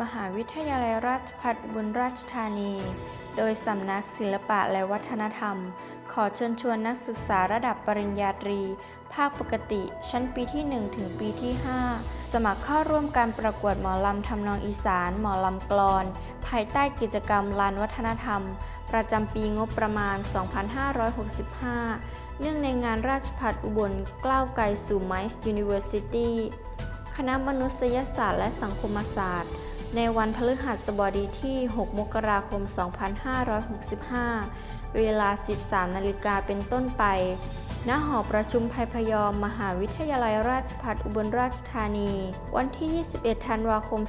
มหาวิทยาลัยราชภัฏบุญราชธานี โดยสำนักศิลปะและวัฒนธรรม ขอเชิญชวนนักศึกษาระดับปริญญาตรี ภาคปกติ ชั้นปีที่ 1 ถึงปีที่ 5 สมัครเข้าร่วมการประกวดหมอลำทำนองอีสาน หมอลำกลอน ภายใต้กิจกรรมลานวัฒนธรรม ประจำปีงบประมาณ 2565 เนื่องในงานราชพัฒอุบลกล้าวไกลสู่ไมซ์ยูนิเวอร์ซิตี้คณะมนุษยศาสตร์และสังคมศาสตร์ ในวันพฤหัสบดีที่ 6 มกราคม 2565 เวลา 13 นาฬิกาเป็นต้นไป ณ หอประชุมภัยพยอม มหาวิทยาลัยราชภัฏอุบลราชธานี วันที่ 21 ธันวาคม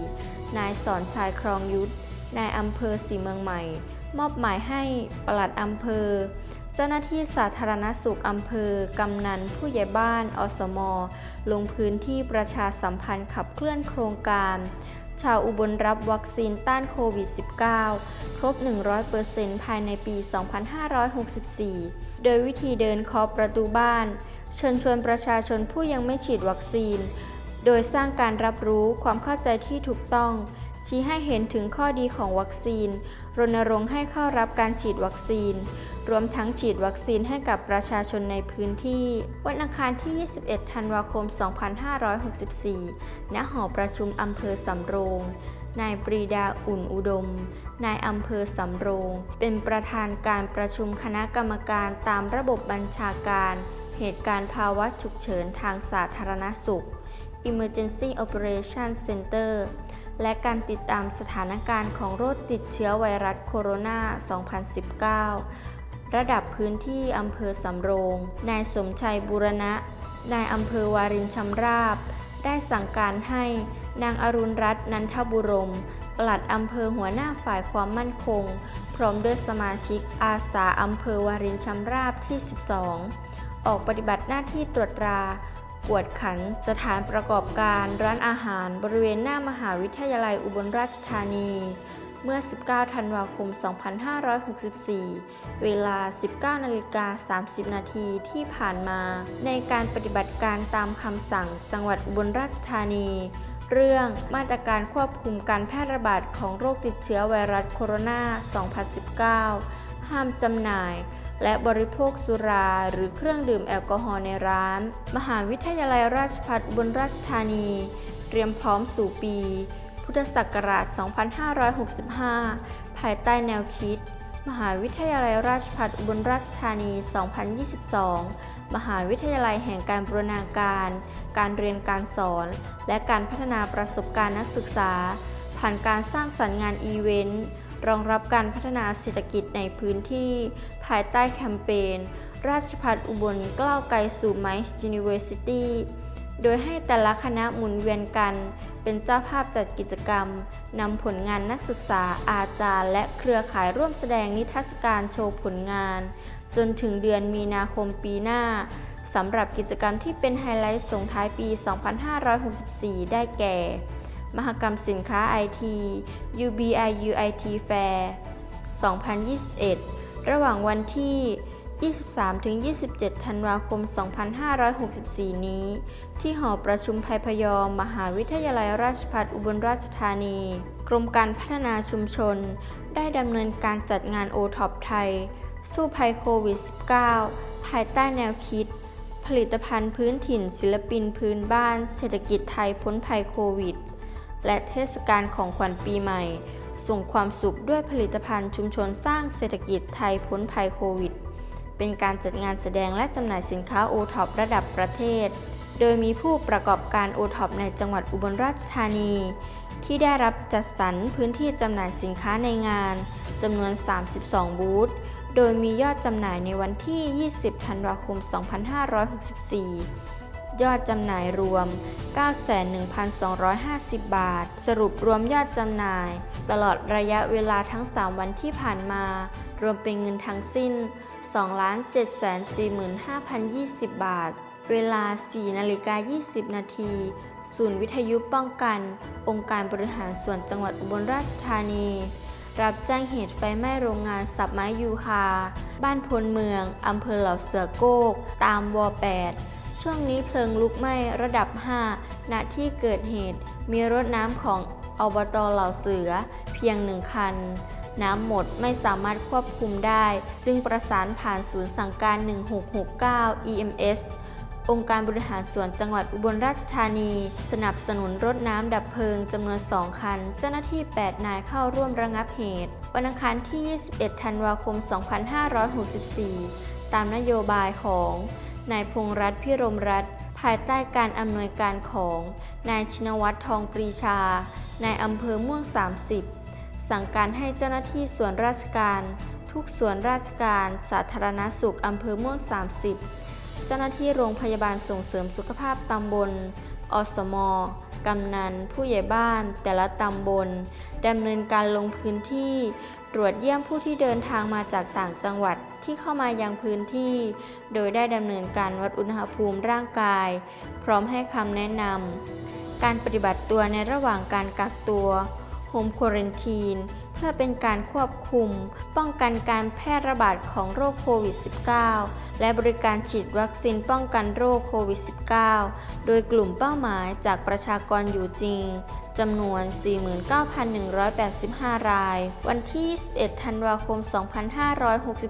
2564 นายสอนชายครองยุทธนายอำเภอสีเมืองใหม่ มอบหมายให้ปลัดอำเภอ เจ้าหน้าที่สาธารณสุขอำเภอ กำนัน ผู้ใหญ่บ้าน อสม ลงพื้นที่ประชาสัมพันธ์ขับเคลื่อนโครงการ ชาวอุบลรับวัคซีนต้านโควิด -19 ครบ 100%ภายในปี 2564 โดยวิธีเดินเคาะประตูบ้าน เชิญชวนประชาชนผู้ยังไม่ฉีดวัคซีน โดยสร้างการรับรู้ความเข้าใจที่ถูกต้อง ชี้ให้เห็นถึงข้อดีของวัคซีน รณรงค์ให้เข้ารับการฉีดวัคซีน รวมทั้งฉีดวัคซีนให้กับประชาชนในพื้นที่ วันอังคารที่ 21 ธันวาคม 2564 ณ หอประชุมอำเภอสำโรง นายปรีดาอุ่นอุดม นายอำเภอสำโรง เป็นประธานการประชุมคณะกรรมการตามระบบบัญชาการ เหตุการณ์ภาวะฉุกเฉินทางสาธารณสุข Emergency Operation Center และการติดตามสถานการณ์ของโรคติดเชื้อไวรัสโคโรนา 2019 ระดับพื้นที่อำเภอสำโรง นายสมชัยบุรณะ นายอำเภอวารินชำราบ ได้สั่งการให้นางอรุณรัตน์นันทบุรมปลัดอำเภอหัวหน้าฝ่ายความมั่นคง พร้อมด้วยสมาชิกอาสาอำเภอวารินชำราบที่ 12 ออกปฏิบัติหน้าที่ตรวจตรา วดขัน สถานประกอบการร้านอาหารบริเวณหน้ามหาวิทยาลัยอุบลราชธานี เมื่อ 19 ธันวาคม 2564 เวลา 19นาฬิกา30 นาทีที่ผ่านมา ในการปฏิบัติการตามคำสั่งจังหวัดอุบลราชธานี เรื่องมาตรการควบคุมการแพร่ระบาดของโรคติดเชื้อไวรัสโคโรนา 2019 ห้ามจำหน่าย และบริโภคสุราหรือเครื่องดื่มแอลกอฮอล์ในร้าน มหาวิทยาลัยราชภัฏอุบลราชธานี เตรียมพร้อมสู่ปี พุทธศักราช 2565 ภายใต้แนวคิด มหาวิทยาลัยราชภัฏอุบลราชธานี 2022 มหาวิทยาลัยแห่งการบูรณาการ การเรียนการสอน และการพัฒนาประสบการณ์นักศึกษา ผ่านการสร้างสรรค์งานอีเวนต์ รองรับการพัฒนาเศรษฐกิจในพื้นที่ ภายใต้แคมเปญ ราชภัฏอุบลกล้าวไกลสู่ไมซ์ยูนิเวอร์ซิตี้โดยให้แต่ละคณะหมุนเวียนกัน เป็นเจ้าภาพจัดกิจกรรมนำผลงานนักศึกษาอาจารย์ และเครือข่ายร่วมแสดงนิทรรศการโชว์ผลงาน จนถึงเดือนมีนาคมปีหน้าสำหรับกิจกรรมที่เป็นไฮไลท์ส่งท้ายปี 2564 ได้แก่ มหกรรมสินค้า IT UBI UIT Fair 2021 ระหว่างวันที่ 23-27 ธันวาคม 2564 นี้ ที่หอประชุมภัยพยอม มหาวิทยาลัยราชภัฏอุบลราชธานี กรมการพัฒนาชุมชน ได้ดำเนินการจัดงานโอท็อปไทย สู้ภัยโควิด -19 ภายใต้แนวคิด ผลิตภัณฑ์พื้นถิ่นศิลปินพื้นบ้าน เศรษฐกิจไทยพ้นภัยโควิด และเทศกาลของขวัญปีใหม่ ส่งความสุขด้วยผลิตภัณฑ์ชุมชนสร้างเศรษฐกิจไทยพ้นภัยโควิด เป็นการจัดงานแสดงและจำหน่ายสินค้าโอท็อประดับประเทศ โดยมีผู้ประกอบการโอท็อปในจังหวัดอุบลราชธานี ที่ได้รับจัดสรรพื้นที่จำหน่ายสินค้าในงานจำนวน 32 บูธ โดยมียอดจำหน่ายในวันที่ 20 ธันวาคม 2564 ยอดจำหน่ายรวม 91,250 บาท สรุปรวมยอดจำหน่าย ตลอดระยะเวลาทั้ง 3 วันที่ผ่านมา รวมเป็นเงินทั้งสิ้น 2,745,020 บาท เวลา 4 นาฬิกา 20 นาที ศูนย์วิทยุป้องกัน องค์การบริหารส่วนจังหวัดอุบลราชธานี รับแจ้งเหตุไฟไหม้โรงงานสับไม้ยูคา บ้านพลเมือง อำเภอเหล่าเสือโกก ตามว 8 ช่วงนี้เพลิงลุกไหม้ระดับ 5 ณ ที่เกิดเหตุ มีรถน้ำของอบตเหล่าเสือเพียงหนึ่งคัน น้ำหมดไม่สามารถควบคุมได้ จึงประสานผ่านศูนย์สั่งการ 1669 EMS องค์การบริหารส่วนจังหวัดอุบลราชธานี สนับสนุนรถน้ำดับเพลิงจำนวน 2 คัน เจ้าหน้าที่ 8 นายเข้าร่วมระงับเหตุ วันอังคารที่ 21 ธันวาคม 2564 ตามนโยบายของ นายพงษ์รัตน์พิรมรัตน์ภายใต้การอำนวยการของ นายชินวัตรทองปรีชา นายอำเภอม่วง 30 สั่งการให้เจ้าหน้าที่ส่วนราชการ ทุกส่วนราชการ สาธารณสุขอำเภอม่วง 30 เจ้าหน้าที่โรงพยาบาลส่งเสริมสุขภาพตำบล อสมกำนัน ผู้ใหญ่บ้าน แต่ละตำบลดำเนินการลงพื้นที่ ตรวจเยี่ยมผู้ที่เดินทางมาจากต่างจังหวัดที่เข้ามายังพื้นที่ โดยได้ดำเนินการวัดอุณหภูมิร่างกาย พร้อมให้คำแนะนำการปฏิบัติตัวในระหว่างการกักตัวโฮมควอรันทีน พื่อเป็นการควบคุม ป้องกันการแพร่ระบาดของโรคโควิด -19 และบริการฉีดวัคซีนป้องกันโรคโควิด -19 โดยกลุ่มเป้าหมายจากประชากรอยู่จริงจำนวน 49,185 ราย วันที่21ธันวาคม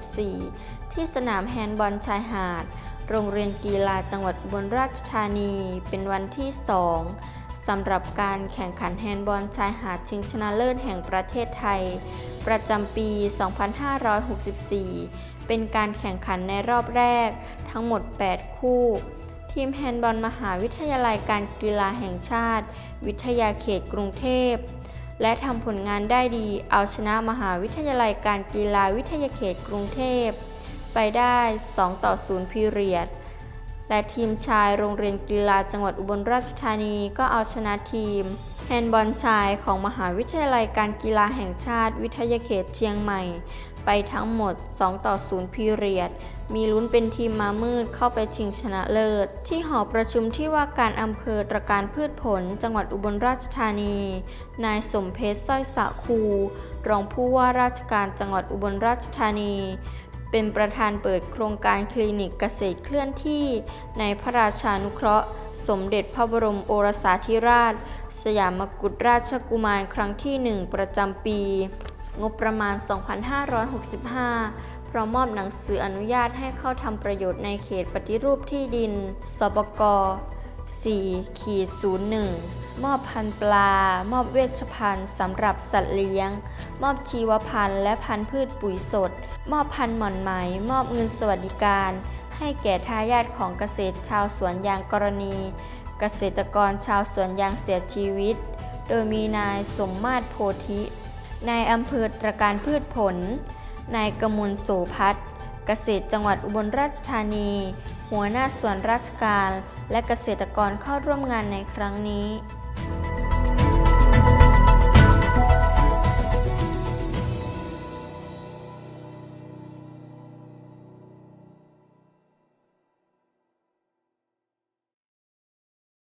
2564 ที่สนามแฮนด์บอลชายหาด โรงเรียนกีฬาจังหวัดอุบลราชธานี เป็นวันที่ 2 สำหรับการแข่งขันแฮนด์บอลชายหาดชิงชนะเลิศแห่งประเทศไทย ประจำปี 2564 เป็นการแข่งขันในรอบแรก ทั้งหมด 8 คู่ ทีมแฮนด์บอลมหาวิทยาลัยการกีฬาแห่งชาติ วิทยาเขตกรุงเทพ และทำผลงานได้ดี เอาชนะมหาวิทยาลัยการกีฬาวิทยาเขตกรุงเทพ ไปได้ 2 ต่อ 0พีเรียด และทีมชายโรงเรียนกีฬาจังหวัดอุบลราชธานีก็เอาชนะทีมแฮนด์บอลชายของมหาวิทยาลัยการกีฬาแห่งชาติวิทยาเขตเชียงใหม่ ไปทั้งหมด 2 ต่อ 0 พีเรียด มีลุ้นเป็นทีมมามืดเข้าไปชิงชนะเลิศ ที่หอประชุมที่ว่าการอำเภอตระการพืชผล จังหวัดอุบลราชธานี นายสมเพชรสร้อยสะคู รองผู้ว่าราชการจังหวัดอุบลราชธานี เป็นประธานเปิดโครงการคลินิกเกษตรเคลื่อนที่ ในพระราชานุเคราะห์ สมเด็จพระบรมโอรสาธิราช สยามกุฎราชกุมารครั้งที่ 1 ประจำปี งบประมาณ 2565 พร้อมมอบหนังสืออนุญาตให้เข้าทำประโยชน์ในเขตปฏิรูปที่ดินสปก 4ขีด01 มอบพันธุ์ปลา มอบเวชภัณฑ์สำหรับสัตว์เลี้ยง มอบชีวพันธุ์และพันธุ์พืชปุ๋ยสด มอบพันธุ์หม่อนไหม มอบเงินสวัสดิการ ให้แก่ทายาทของเกษตรชาวสวนยางกรณี เกษตรกรชาวสวนยางเสียชีวิต โดยมีนายสมมาตรโพธินายอำเภอตรการพืชผล นายกมลโสพัฒน์เกษตรจังหวัดอุบลราชธานี หัวหน้าส่วนราชการ และเกษตรกรเข้าร่วมงานในครั้งนี้